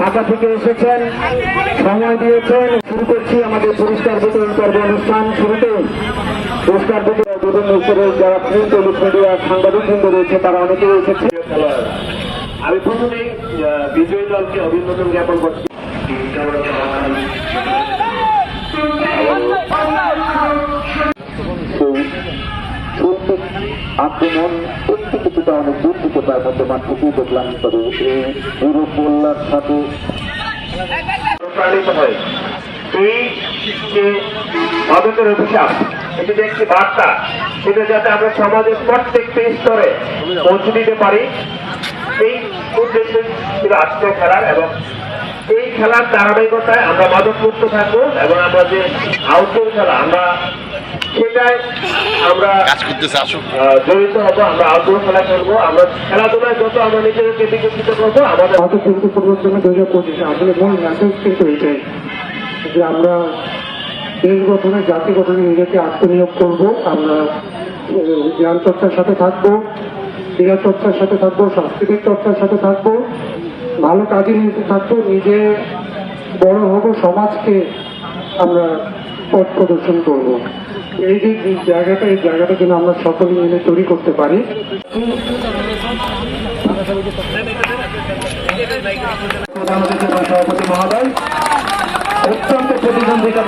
ঢাকা থেকে এসেছেন সময় দিয়েছেন শুরু করছি আমাদের পুরস্কার বিতরণ পর্ব অনুষ্ঠান শুরুতে পুরস্কার বিতরণ বিভিন্ন স্তরের যারা প্রিন্ট মিডিয়া সাংবাদিক বৃন্দ রয়েছে তারা অনেকেই এসেছে আমি প্রথমেই আহ, বিজয়ী দলকে অভিনন্দন জ্ঞাপন করছি। আক্রমণ একটু কিছুটা অনেক দূর থেকে তার মধ্যে মাঠটুকু দেখলাম তবে এই নিরুপল্লার সাথে অনুপ্রাণিত হয় এই মাদকের অভিশাপ এটি যে একটি বার্তা সেটা যাতে আমরা সমাজের প্রত্যেকটি স্তরে পৌঁছে দিতে পারি উদ্দেশ্যে ছিল আজকে খেলার এবং এই খেলার ধারাবাহিকতায় আমরা মাদক মুক্ত থাকব এবং আমরা যে আউটডোর খেলা আমরা সেটাই আমরা কাজ করতেছে আসুক। আহ, জড়িত হব আমরা আউটডোর খেলা খেলব। আমরা খেলাধুলায় যত আমরা নিজেদেরকে বিকশিত করব আমাদের হয়তো কিন্তু পরিবর্তনে দুই হাজার পঁচিশে আসলে মূল মেসেজ কিন্তু এটাই যে আমরা দেশ গঠনে জাতি গঠনে নিজেকে আত্মনিয়োগ করব। আমরা জ্ঞান চর্চার সাথে থাকব। ক্রীড়া চর্চার সাথে থাকব, সাংস্কৃতিক চর্চার সাথে থাকব, ভালো কাজে নিয়ে থাকব, নিজে বড় হব, সমাজকে আমরা পথ প্রদর্শন করব। এই যে জায়গাটা, এই জায়গাটা যেন আমরা সকলে মিলে তৈরি করতে পারি। সভাপতি মহোদয়, অত্যন্ত প্রতিদ্বন্দ্বিতা